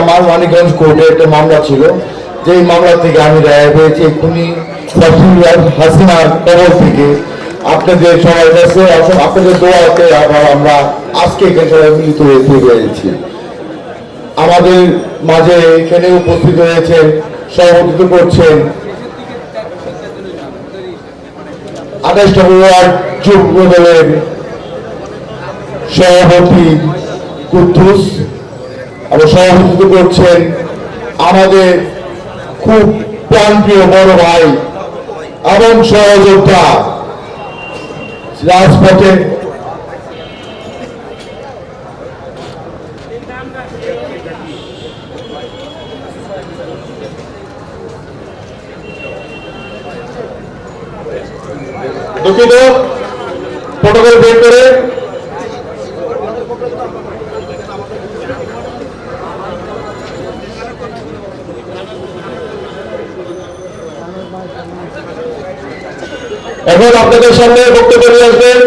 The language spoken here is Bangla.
আমার মানিকগঞ্জ কোর্টে একটা মামলা ছিল। যেই মামলা থেকে আমি রায় এক্ষুনি ফসিলার হাসিনার কবল থেকে। আপনাদের সবার কাছে আপনাদের দোয়াতে আবার আমরা আজকে এখানে সবাই মিলিত হয়ে হয়েছি আমাদের মাঝে এখানে উপস্থিত হয়েছেন সভাপতিত্ব করছেন আঠাশটা ওয়ার্ড যুব দলের সভাপতি কুদ্দুস। এবং সভাপতিত্ব করছেন আমাদের খুব প্রাণপ্রিয় বড় ভাই এবং সহযোদ্ধা রাজপথে দুঃখিত, প্রোটোকল বের করে এখন আপনাদের সামনে বক্তব্য নিয়ে আসবেন।